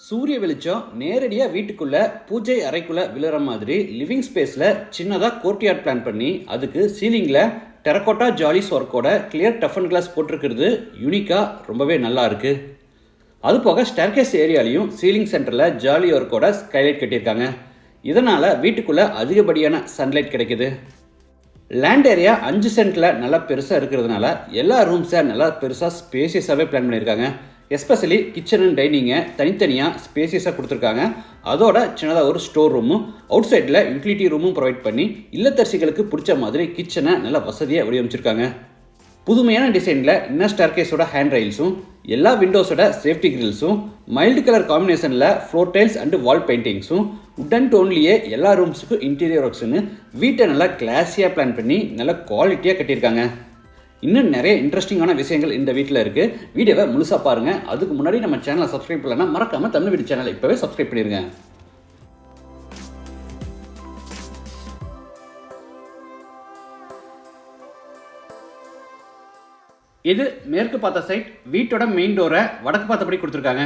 சூரிய வெளிச்சம் நேரடியாக வீட்டுக்குள்ளே பூஜை அறைக்குள்ளே விழுற மாதிரி லிவிங் ஸ்பேஸில் சின்னதாக கோர்ட்யார்ட் பிளான் பண்ணி அதுக்கு சீலிங்கில் டெரக்கோட்டா ஜாலிஸ் ஒர்க்கோட கிளியர் டஃபன் கிளாஸ் போட்டிருக்கிறது யூனிக்காக ரொம்பவே நல்லா இருக்குது அது போக ஸ்டேர்கேஸ் ஏரியாலையும் சீலிங் சென்டரில் ஜாலி ஒர்க்கோட ஸ்கைலைட் கட்டியிருக்காங்க. இதனால் வீட்டுக்குள்ளே அதிகப்படியான சன்லைட் கிடைக்குது. லேண்ட் ஏரியா அஞ்சு சென்ட்டில் நல்லா பெருசாக இருக்கிறதுனால எல்லா ரூம்ஸை நல்லா பெருசாக ஸ்பேசியஸாகவே பிளான் பண்ணியிருக்காங்க. எஸ்பெஷலி கிச்சன் அண்ட் டைனிங்கை தனித்தனியாக ஸ்பேசியஸாக கொடுத்துருக்காங்க. அதோட சின்னதாக ஒரு ஸ்டோர் ரூமும் அவுட் சைடில் யூட்டிலிட்டி ரூமும் ப்ரொவைட் பண்ணி இல்லத்தரசிகளுக்கு பிடிச்ச மாதிரி கிச்சனை நல்லா வசதியாக வடிவமைச்சிருக்காங்க. புதுமையான டிசைனில் இன்னர் ஸ்டார்கேஸோட ஹேண்ட் ரயில்ஸும் எல்லா விண்டோஸோட சேஃப்டி கிரில்ஸும் மைல்டு கலர் காம்பினேஷனில் ஃப்ளோர் டைல்ஸ் அண்ட் வால் பெயிண்டிங்ஸும் உடன் டோன்லேயே எல்லா ரூம்ஸுக்கும் இன்டீரியர் ஒர்க்ஸ்னு வீட்டை நல்லா கிளாஸியாக பிளான் பண்ணி நல்லா குவாலிட்டியாக கட்டியிருக்காங்க. இன்னும் நிறைய இன்ட்ரெஸ்டிங்கான விஷயங்கள் இந்த வீட்டில் இருக்குது வீடியோவை முழுசாக பாருங்கள் அதுக்கு முன்னாடி நம்ம சேனலை சப்ஸ்கிரைப் பண்ணலன்னா மறக்காமல் தமிழ் வீடு சேனலை இப்போவே சப்ஸ்கிரைப் பண்ணிடுங்க இது மேற்கு பார்த்த சைட் வீட்டோட மெயின் டோரை வடக்கு பார்த்தபடி கொடுத்துருக்காங்க.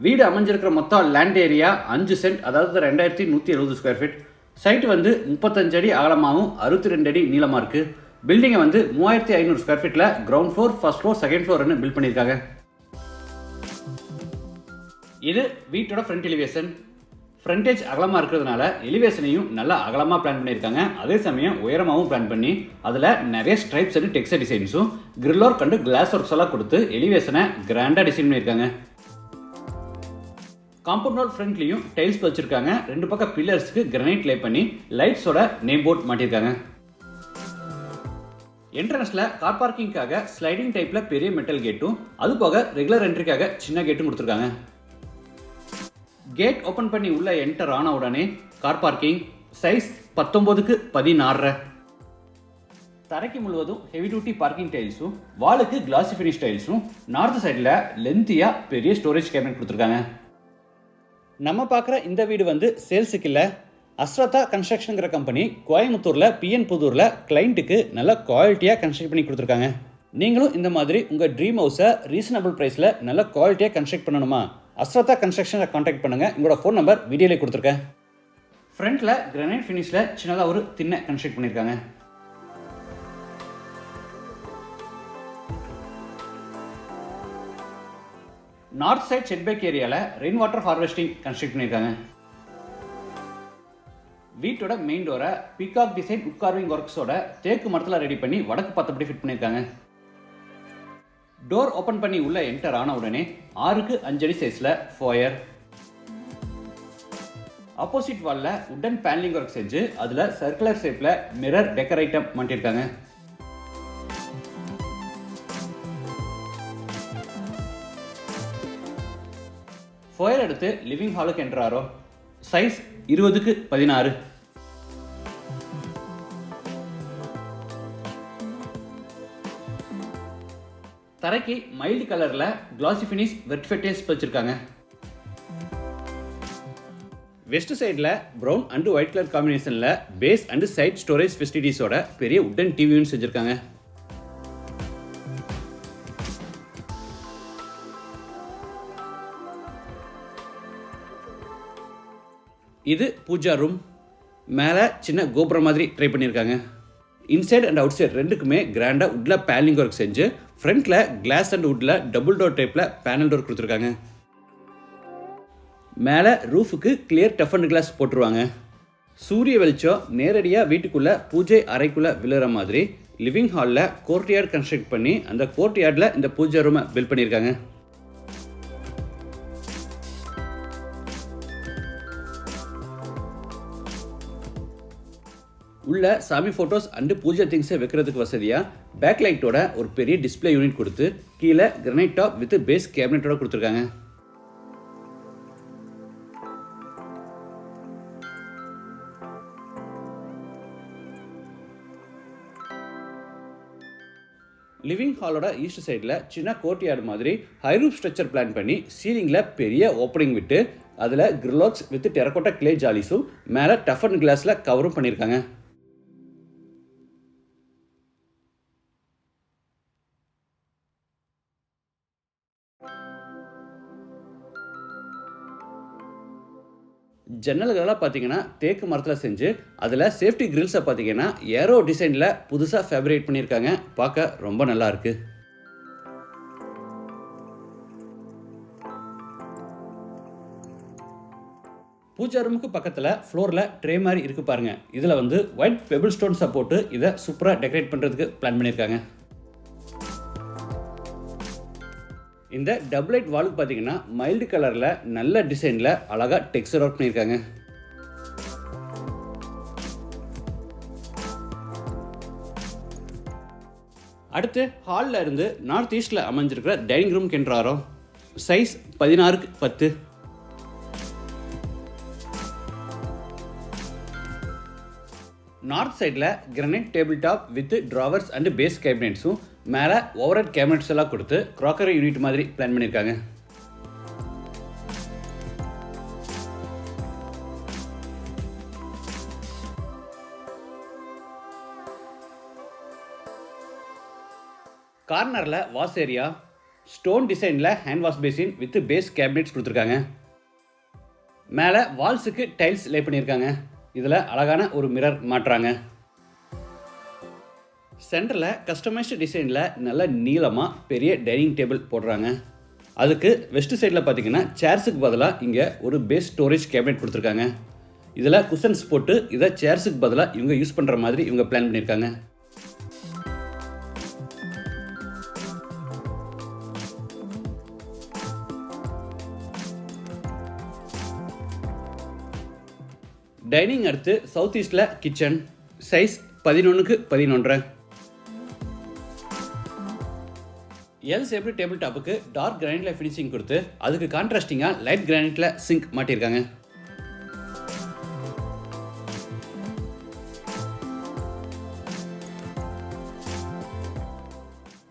வீடு அமைஞ்சிருக்கிற மொத்தம் லேண்ட் ஏரியா அஞ்சு சென்ட் அதாவது ரெண்டாயிரத்தி நூற்றி எழுபது ஸ்கொயர் ஃபீட் சைட் வந்து முப்பத்தஞ்சு அடி அகலமாகவும் அறுபத்தி ரெண்டு அடி நீளமாக இருக்குது பில்டிங்கை வந்து மூவாயிரத்தி ஐநூறு ஸ்கொயர் ஃபீட்டில் ground floor first floor second ஃப்ளோர்னு build பண்ணியிருக்காங்க. இது வீட்டோட ஃப்ரண்ட் எலிவேஷன் ஃப்ரண்டேஜ் அகலமாக இருக்கிறதுனால எலிவேஷனையும் நல்லா அகலமாக பிளான் பண்ணியிருக்காங்க. அதே சமயம் உயரமாகவும் பிளான் பண்ணி அதில் நிறைய stripes and text டிசைன்ஸும் grill work and glass works எல்லாம் கொடுத்து எலிவேஷனை கிராண்டாக டிசைன் பண்ணியிருக்காங்க. காம்பவுண்ட் வால் ஃப்ரண்ட்லேயும் டைல்ஸ் வச்சுருக்காங்க. ரெண்டு பக்கம் பில்லர்ஸ்க்கு கிரனைட் லே பண்ணி லைட்ஸோட நேம் போர்ட் மாட்டியிருக்காங்க. என்ட்ரன்ஸில் கார் பார்க்கிங்காக ஸ்லைடிங் டைப்பில் பெரிய மெட்டல் கேட்டும் அது போக ரெகுலர் என்ட்ரிக்காக சின்ன கேட்டும் கொடுத்துருக்காங்க. கேட் ஓப்பன் பண்ணி உள்ள என்டர் ஆன உடனே கார் பார்க்கிங் சைஸ் பத்தொம்போதுக்கு பதினாறு தரைக்கு முழுவதும் ஹெவி டியூட்டி பார்க்கிங் டைல்ஸும் வாலுக்கு கிளாசி ஃபினிஷ் டைல்ஸும் நார்த் சைடில் லென்த்தியாக பெரிய ஸ்டோரேஜ் கேபினட் கொடுத்துருக்காங்க. நம்ம பார்க்குற இந்த வீடு வந்து சேல்ஸுக்கு இல்லை அஸ்ரதா கன்ஸ்ட்ரக்ஷனுங்கிற கம்பெனி கோயம்புத்தூரில் பிஎன் புதூரில் கிளைண்ட்டுக்கு நல்ல குவாலிட்டியாக கன்ஸ்ட்ரக்ட் பண்ணி கொடுத்துருக்காங்க. நீங்களும் இந்த மாதிரி உங்கள் ட்ரீம் ஹவுஸை ரீசனபிள் ப்ரைஸில் நல்ல குவாலிட்டியாக கன்ஸ்ட்ரக்ட் பண்ணணுமா? அஸ்ரதா கன்ஸ்ட்ரக்ஷனை காண்டாக்ட் பண்ணுங்கள் உங்களோட ஃபோன் நம்பர் வீடியோவில் கொடுத்துருக்கேன். ஃப்ரண்ட்டில் கிரனைட் ஃபினிஷில் சின்னதாக ஒரு திண்ணை கன்ஸ்ட்ரக்ட் பண்ணியிருக்காங்க நார்த் சைட் செட்பேக் ஏரியாவில் ரெயின் வாட்டர் ஹார்வெஸ்டிங் கன்ஸ்ட்ரக்ட் பண்ணியிருக்காங்க வீட்டோட மெயின் டோரை பிகாக் டிசைன் உட்கார்விங் ஒர்க்ஸோட தேக்கு மரத்தில் ரெடி பண்ணி வடக்கு பார்த்தபடி ஃபிட் பண்ணியிருக்காங்க. டோர் ஓப்பன் பண்ணி உள்ள என்டர் ஆன உடனே ஆறுக்கு அஞ்சடி சைஸில் ஃபோயர் ஆப்போசிட் வாலில் உட்டன் பேனலிங் ஒர்க் செஞ்சு அதில் சர்க்குலர் ஷேப்பில் மிரர் டெக்கரேட்டம் மாட்டியிருக்காங்க. ஃபோயர் எடுத்து லிவிங் ஹாலுக்கு என்றாரோ சைஸ் இருபதுக்கு பதினாறு. தரைக்கு மைல்டு கலரில் கிளாசி ஃபினிஷ் வெட் ஃபெட்டேஸ் வச்சுருக்காங்க. வெஸ்ட் சைடில் ப்ரௌன் அண்டு ஒயிட் கலர் காம்பினேஷனில் பேஸ் அண்டு சைட் ஸ்டோரேஜ் ஃபெசிலிட்டிஸோட பெரிய உட்டன் டிவியும் செஞ்சுருக்காங்க. இது பூஜா ரூம் மேலே சின்ன கோபுரம் மாதிரி ட்ரை பண்ணியிருக்காங்க இன்சைட் அண்ட் அவுட் சைட் ரெண்டுக்குமே கிராண்டாக உட்ல பேலிங் ஒர்க் செஞ்சு ஃப்ரண்ட்டில் கிளாஸ் அண்ட் வுட்டில் டபுள் டோர் டைப்பில் பேனல் டோர் கொடுத்துருக்காங்க. மேலே ரூஃபுக்கு கிளியர் டஃப் அண்ட் கிளாஸ் போட்டுருவாங்க. சூரிய வெளிச்சம் நேரடியாக வீட்டுக்குள்ளே பூஜை அறைக்குள்ளே விழுற மாதிரி லிவிங் ஹாலில் கோர்ட்யார்ட் கன்ஸ்ட்ரக்ட் பண்ணி அந்த கோர்ட்யார்டில் இந்த பூஜை ரூமை பில்ட் பண்ணியிருக்காங்க உள்ள சாமி ஃபோட்டோஸ் அண்டு பூஜை திங்ஸை வைக்கிறதுக்கு வசதியாக பேக் லைட்டோட ஒரு பெரிய டிஸ்ப்ளே யூனிட் கொடுத்து கீழே கிரனைட் டாப் வித் பேஸ் கேபினட்டோட கொடுத்துருக்காங்க. லிவிங் ஹாலோட ஈஸ்ட் சைடில் சின்ன கோர்ட்யார்டு மாதிரி ஹைரூப் ஸ்ட்ரக்சர் பிளான் பண்ணி சீலிங்கில் பெரிய ஓப்பனிங் விட்டு அதில் கிரிலாக்ஸ் வித் டெரக்கோட்டா கிளே ஜாலிஸும் மேலே டஃபன் கிளாஸில் கவரும் பண்ணியிருக்காங்க. ஜன்னல்களெல்லாம் பார்த்தீங்கன்னா தேக்கு மரத்தில் செஞ்சு அதில் சேஃப்டி கிரில்ஸை பார்த்தீங்கன்னா ஏரோ டிசைனில் புதுசாக ஃபேப்ரேட் பண்ணியிருக்காங்க. பார்க்க ரொம்ப நல்லா இருக்குது பூஜா ரூமுக்கு பக்கத்தில் ஃப்ளோரில் ட்ரே மாதிரி இருக்கு பாருங்கள் இதில் வந்து ஒயிட் பெபிள் ஸ்டோன்ஸை போட்டு இதை சூப்பராக டெக்கரேட் பண்ணுறதுக்கு பிளான் பண்ணியிருக்காங்க. இந்த டபுள் லைட் வாலுக்கு பார்த்தீங்கன்னா மைல்டு கலரில் நல்ல டிசைனில் அழகாக டெக்ஸ்டர் ஒர்க் பண்ணியிருக்காங்க. அடுத்து ஹாலில் இருந்து நார்த் ஈஸ்டில் அமைஞ்சிருக்கிற டைனிங் ரூம் கென்றாரம் சைஸ் பதினாறுக்கு பத்து. நார்த் சைடில் granite table top with drawers and base கேபினெட்ஸும் மேலே ஓவர் கேபினெட்ஸ் எல்லாம் கொடுத்து க்ராக்கரி யூனிட் மாதிரி பிளான் பண்ணியிருக்காங்க கார்னரில் வாஷ் ஏரியா ஸ்டோன் டிசைனில் hand wash basin with base cabinets கொடுத்துருக்காங்க. மேலே வால்ஸுக்கு டைல்ஸ் லே பண்ணியிருக்காங்க இதில் அழகான ஒரு மிரர் மாட்டுறாங்க. சென்டரில் கஸ்டமைஸ்டு டிசைனில் நல்ல நீளமாக பெரிய டைனிங் டேபிள் போடுறாங்க. அதுக்கு வெஸ்ட் சைடில் பார்த்தீங்கன்னா சேர்ஸுக்கு பதிலாக இங்கே ஒரு பேஸ் ஸ்டோரேஜ் கேபினெட் கொடுத்துருக்காங்க. இதில் குஷன்ஸ் போட்டு இதை சேர்ஸுக்கு பதிலாக இவங்க யூஸ் பண்ணுற மாதிரி இவங்க பிளான் பண்ணியிருக்காங்க டைனிங் அடுத்து சவுத் ஈஸ்டில் கிச்சன் சைஸ் பதினொன்றுக்கு பதினொன்றரை. எல் சேப்டு டேபிள் டாப்புக்கு டார்க் கிரானைட்டில் ஃபினிஷிங் கொடுத்து அதுக்கு கான்ட்ராஸ்டிங்காக லைட் கிரானைட்டில் சிங்க் மாட்டியிருக்காங்க.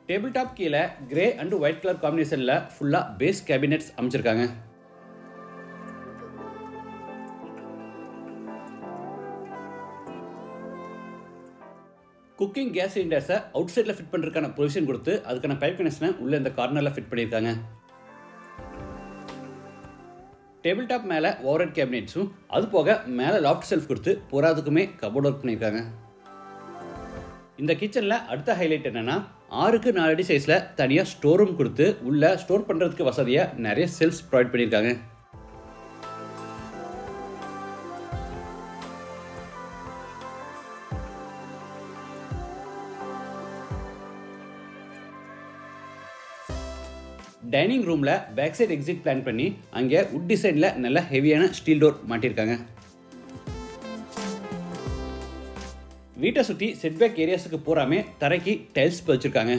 டேபிள் டாப் கீழே கிரே அண்ட் ஒயிட் கலர் காம்பினேஷனில் ஃபுல்லாக பேஸ் கேபினெட்ஸ் அமைச்சிருக்காங்க. குக்கிங் கேஸ் சிலிண்டர்ஸை அவுட் சைடில் ஃபிட் பண்ணுறதுக்கான ப்ரொவிஷன் கொடுத்து அதுக்கான பைப் கனெக்ஷனை உள்ளே இந்த கார்னரில் ஃபிட் பண்ணியிருக்காங்க. டேபிள் டாப் மேலே ஓவரட் கேபினெட்ஸும் அது போக மேலே லாஃப்ட் செல்ஃப் கொடுத்து போகிறதுக்குமே கபோர்ட் ஒர்க் பண்ணியிருக்காங்க. இந்த கிச்சனில் அடுத்த ஹைலைட் என்னென்னா ஆறுக்கு நாலு அடி சைஸில் தனியாக ஸ்டோர் ரூம் கொடுத்து உள்ளே ஸ்டோர் பண்ணுறதுக்கு வசதியாக நிறைய செல்ஃப்ஸ் ப்ரொவைட் பண்ணியிருக்காங்க. டைனிங் ரூமில் பேக் சைட் எக்ஸிட் பிளான் பண்ணி அங்கே உட் டிசைனில் நல்ல ஹெவியான ஸ்டீல் டோர் மாட்டியிருக்காங்க. வீட்டை சுற்றி செட்பேக் ஏரியாஸுக்கு பூராமே தரைக்கு டைல்ஸ் வச்சுருக்காங்க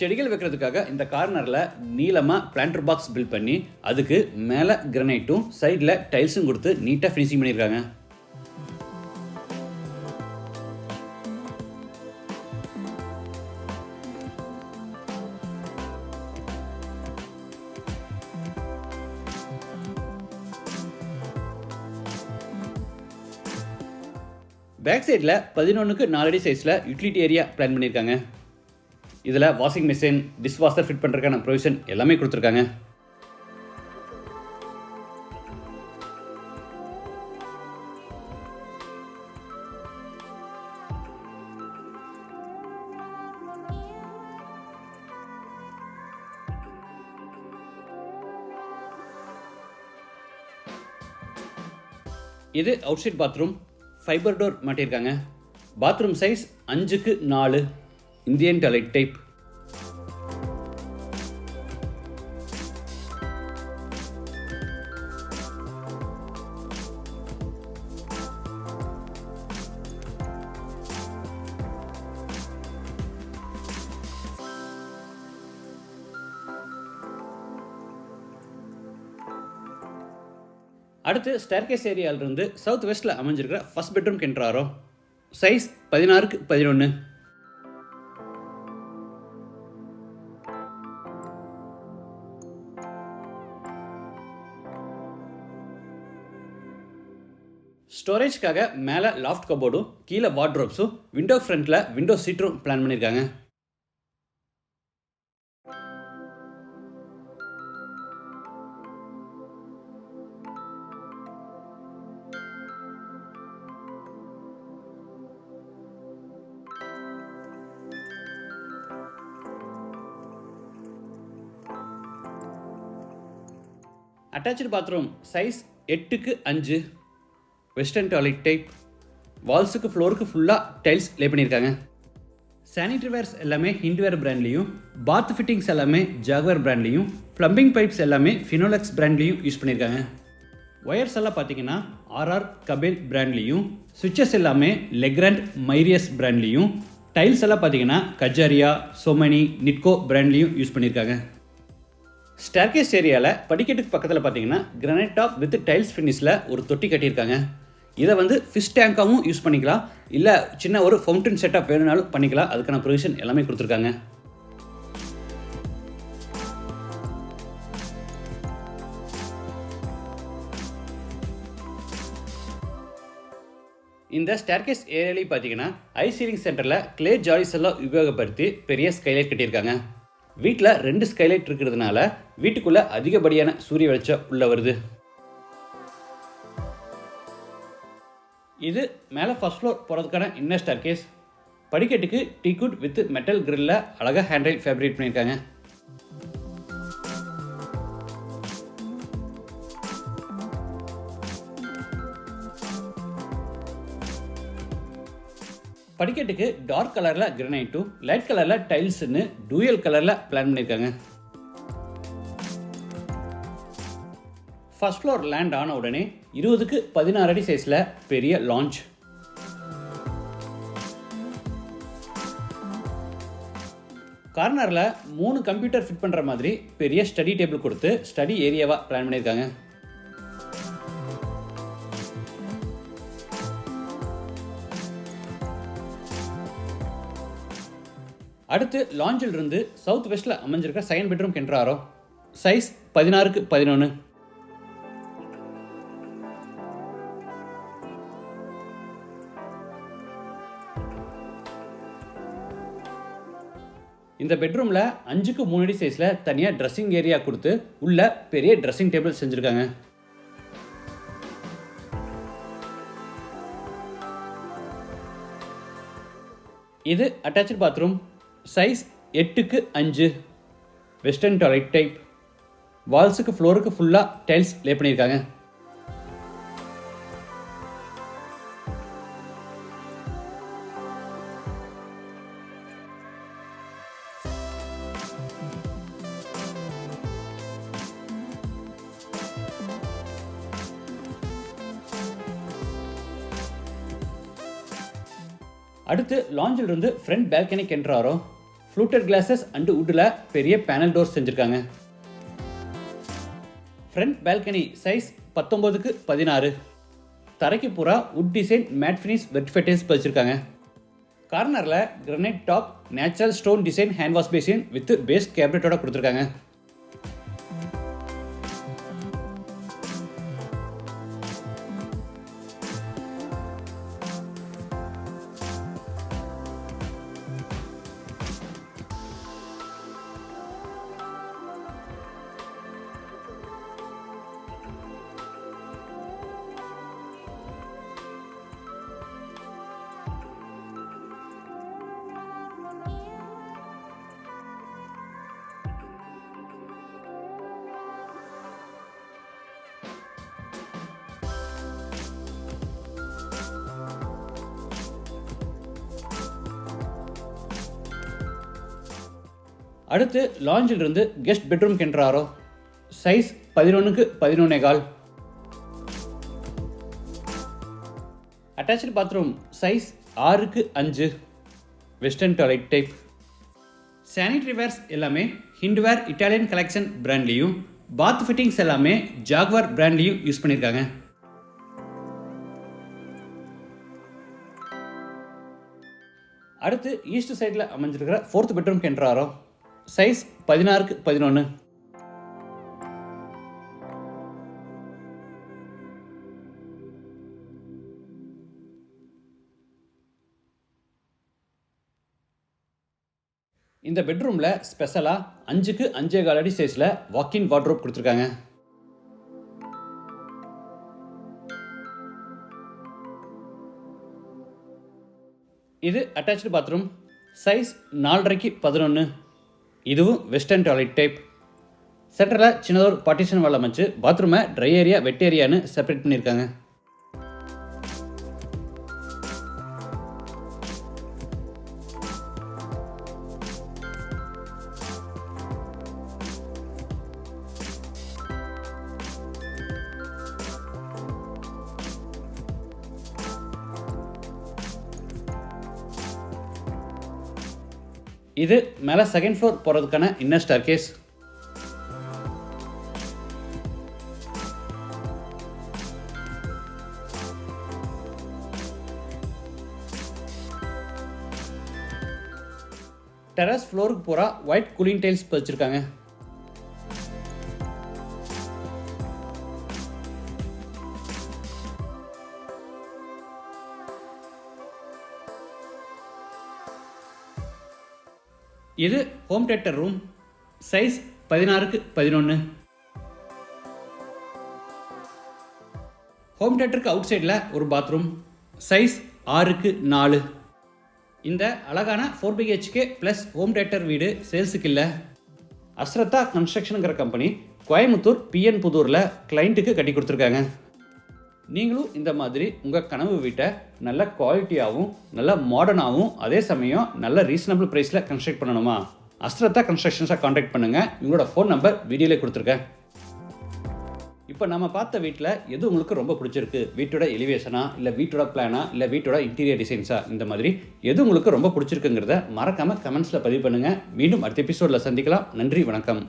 செடிகள் வைக்கிறதுக்காக இந்த கார்னரில் நீளமாக பிளான்டர் பாக்ஸ் பில்ட் பண்ணி அதுக்கு மேலே கிரனைட்டும் சைடில் டைல்ஸும் கொடுத்து நீட்டாக ஃபினிஷிங் பண்ணியிருக்காங்க. பேக் சைடில் பதினொன்றுக்கு நாலடி சைஸில் யூட்டிலிட்டி ஏரியா பிளான் பண்ணியிருக்காங்க இதில் washing machine dish washer fit பண்ணுறதுக்கான ப்ரொவிஷன் எல்லாமே கொடுத்துருக்காங்க. இது outside bathroom fibre door மாட்டியிருக்காங்க. பாத்ரூம் சைஸ் அஞ்சுக்கு நாலு. இந்தியன் டாய்லெட் டைப் அடுத்து ஸ்டேர்கேஸ் ஏரியாவிலிருந்து சவுத் வெஸ்ட்டில் அமைஞ்சிருக்கிற ஃபஸ்ட் பெட்ரூம் கென்றாரோ சைஸ் பதினாறுக்கு பதினொன்று ஸ்டோரேஜ்க்காக மேலே லாஃப்ட் கபோர்டும் கீழே வார்ட்ரோப்ஸும் விண்டோ ஃப்ரண்ட்டில் விண்டோ சீட்டும் பிளான் பண்ணியிருக்காங்க அட்டாச்சு பாத்ரூம் சைஸ் எட்டுக்கு அஞ்சு வெஸ்டர்ன் டாய்லெட் டைப் வால்ஸுக்கு ஃப்ளோருக்கு ஃபுல்லாக டைல்ஸ் லே பண்ணியிருக்காங்க. சானிட்டரி வேர்ஸ் எல்லாமே ஹிண்ட்வேர் பிராண்ட்லேயும் பாத் ஃபிட்டிங்ஸ் எல்லாமே ஜாகுவர் பிராண்ட்லேயும் ப்ளம்பிங் பைப்ஸ் எல்லாமே ஃபினோலெக்ஸ் பிராண்ட்லேயும் யூஸ் பண்ணியிருக்காங்க. ஒயர்ஸ் எல்லாம் பார்த்தீங்கன்னா ஆர்ஆர் கபேல் பிராண்ட்லேயும் சுவிட்சஸ் எல்லாமே லெக்ராண்ட் மைரியஸ் பிராண்ட்லேயும் டைல்ஸ் எல்லாம் பார்த்தீங்கன்னா கஜாரியா சோமனி நிட்கோ பிராண்ட்லேயும் யூஸ் பண்ணியிருக்காங்க. ஸ்டேர்கேஸ் ஏரியாவில் படிக்கட்டுக்கு பக்கத்தில் பார்த்தீங்கன்னா கிரானைட் டாப் வித் டைல்ஸ் ஃபினிஷில் ஒரு தொட்டி கட்டியிருக்காங்க. இதை வந்து ஃபிஷ் டேங்காகவும் யூஸ் பண்ணிக்கலாம். இல்லை சின்ன ஒரு ஃபவுண்டன் செட்டப் வேணும்னாலும் பண்ணிக்கலாம். அதுக்கான ப்ரொவிஷன் எல்லாமே கொடுத்துருக்காங்க. இந்த ஸ்டேர்கேஸ் ஏரியாலையும் பார்த்தீங்கன்னா ஐ சீலிங் சென்டரில் கிளே ஜாலிஸ் எல்லாம் உபயோகப்படுத்தி பெரிய ஸ்கைலைட் கட்டியிருக்காங்க. வீட்டில் ரெண்டு ஸ்கைலைட் இருக்கிறதுனால வீட்டுக்குள்ளே அதிகப்படியான சூரிய வெளிச்சம் உள்ள வருது. இது மேலே ஃபஸ்ட் ஃப்ளோர் போகிறதுக்கான inner staircase படிக்கட்டுக்கு teakwood with metal கிரில்ல அழகாக ஹேண்ட்ரைல் ஃபேப்ரிக் பண்ணியிருக்காங்க. படிக்கட்டுக்கு டார்க் கலரில் கிரனைட்டும் லைட் கலரில் டைல்ஸ்னு டூயல் கலரில் பிளான் பண்ணியிருக்காங்க ஃபர்ஸ்ட் ஃப்ளோர் லேண்ட் ஆன உடனே இருபதுக்கு பதினாறு அடி சைஸில் பெரிய லான்ச் கார்னரில் மூணு கம்ப்யூட்டர் ஃபிட் பண்ணுற மாதிரி பெரிய ஸ்டடி டேபிள் கொடுத்து ஸ்டடி ஏரியாவாக பிளான் பண்ணியிருக்காங்க அடுத்து லாஞ்சில் இருந்து சவுத் வெஸ்ட்டில் அமைஞ்சிருக்க செகண்ட் பெட்ரூம் கென்றாரோ? சைஸ் பதினாறுக்கு பதினொன்று இந்த பெட்ரூமில் அஞ்சுக்கு மூணு அடி சைஸில் தனியாக ட்ரெஸ்ஸிங் ஏரியா கொடுத்து உள்ள பெரிய ட்ரெஸ்ஸிங் டேபிள் செஞ்சுருக்காங்க. இது அட்டாச்சு பாத்ரூம் சைஸ் எட்டுக்கு அஞ்சு. வெஸ்டர்ன் டாய்லெட் டைப் வால்ஸுக்கு ஃப்ளோருக்கு ஃபுல்லாக டைல்ஸ் லே பண்ணியிருக்காங்க. அடுத்து லாஞ்சில் இருந்து ஃப்ரண்ட் பால்கனி கென்றாரோ ஃப்ளூட்டட் கிளாஸஸ் அண்டு உட்டில் பெரிய பேனல் டோர் செஞ்சுருக்காங்க. ஃப்ரண்ட் பால்கனி சைஸ் பத்தொம்போதுக்கு பதினாறு. தரைக்கு பூரா உட் டிசைன் மேட் ஃபினிஷ் வெட்ஃபெட்டேஸ் பதிச்சிருக்காங்க கார்னரில் granite top natural stone design hand wash basin with base கேபினட்டோட கொடுத்துருக்காங்க. அடுத்து லாஞ்சிலிருந்து கெஸ்ட் பெட்ரூம் கென்றாரோ சைஸ் பதினொன்றுக்கு பதினொன்னே கால். அட்டாச்சு பாத்ரூம் சைஸ் ஆறுக்கு அஞ்சு. Western toilet type sanitary wares எல்லாமே ஹிண்ட்வேர் இட்டாலியன் கலெக்ஷன் பிராண்ட்லேயும் பாத் ஃபிட்டிங்ஸ் எல்லாமே ஜாக்வார் பிராண்ட்லேயும் யூஸ் பண்ணியிருக்காங்க அடுத்து ஈஸ்ட் சைடில் அமைஞ்சிருக்கிற ஃபோர்த் பெட்ரூம் கென்றாரோ சைஸ் பதினாறுக்கு பதினொன்று இந்த பெட்ரூமில் ஸ்பெஷலாக அஞ்சுக்கு அஞ்சே கால் அடி சைஸில் வாக்கின் வார்ட்ரோப் கொடுத்துருக்காங்க. இது அட்டாச்சு பாத்ரூம் சைஸ் நாலரைக்கு பதினொன்று இதுவும் வெஸ்டர்ன் டாய்லெட் டைப் சென்டரில் சின்னதாக ஒரு பார்ட்டிஷன் வால் அமைச்சு பாத்ரூமை ட்ரை ஏரியா வெட் ஏரியான்னு செப்பரேட் பண்ணியிருக்காங்க. இது மேலே செகண்ட் ஃப்ளோர் போகிறதுக்கான இன்னர் ஸ்டார் கேஸ் டெரஸ் ஃப்ளோருக்கு பூரா ஒயிட் கூலிங் டைல்ஸ் பதிச்சிருக்காங்க. இது ஹோம் தேட்டர் ரூம் சைஸ் பதினாறுக்கு பதினொன்று ஹோம் தேட்டருக்கு அவுட் சைடில் ஒரு பாத்ரூம் சைஸ் ஆறுக்கு நாலு. இந்த அழகான four BHK plus home theatre வீடு சேல்ஸுக்கு இல்லை. அஸ்ரத்தா கன்ஸ்ட்ரக்ஷனுங்கிற கம்பெனி கோயம்புத்தூர் பிஎன் புதூரில் கிளைண்ட்டுக்கு கட்டி கொடுத்துருக்காங்க. நீங்களும் இந்த மாதிரி உங்கள் கனவு வீட்டை நல்ல குவாலிட்டியாகவும் நல்ல மாடர்னாகவும் அதே சமயம் நல்ல ரீசனபிள் ப்ரைஸில் கன்ஸ்ட்ரக்ட் பண்ணணுமா? அஸ்ரத்தா கன்ஸ்ட்ரக்ஷன்ஸாக காண்டாக்ட் பண்ணுங்கள் இவங்களோட ஃபோன் நம்பர் வீடியோவில் கொடுத்துருக்கேன். இப்போ நம்ம பார்த்த வீட்டில் எது உங்களுக்கு ரொம்ப பிடிச்சிருக்கு? வீட்டோட எலிவேஷனா இல்லை வீட்டோட பிளானா இல்லை வீட்டோட இன்டீரியர் டிசைன்ஸா இந்த மாதிரி எது உங்களுக்கு ரொம்ப பிடிச்சிருக்குங்கிறத மறக்காமல் கமெண்ட்ஸில் பதிவு பண்ணுங்கள் மீண்டும் அடுத்த எபிசோடில் சந்திக்கலாம். நன்றி வணக்கம்.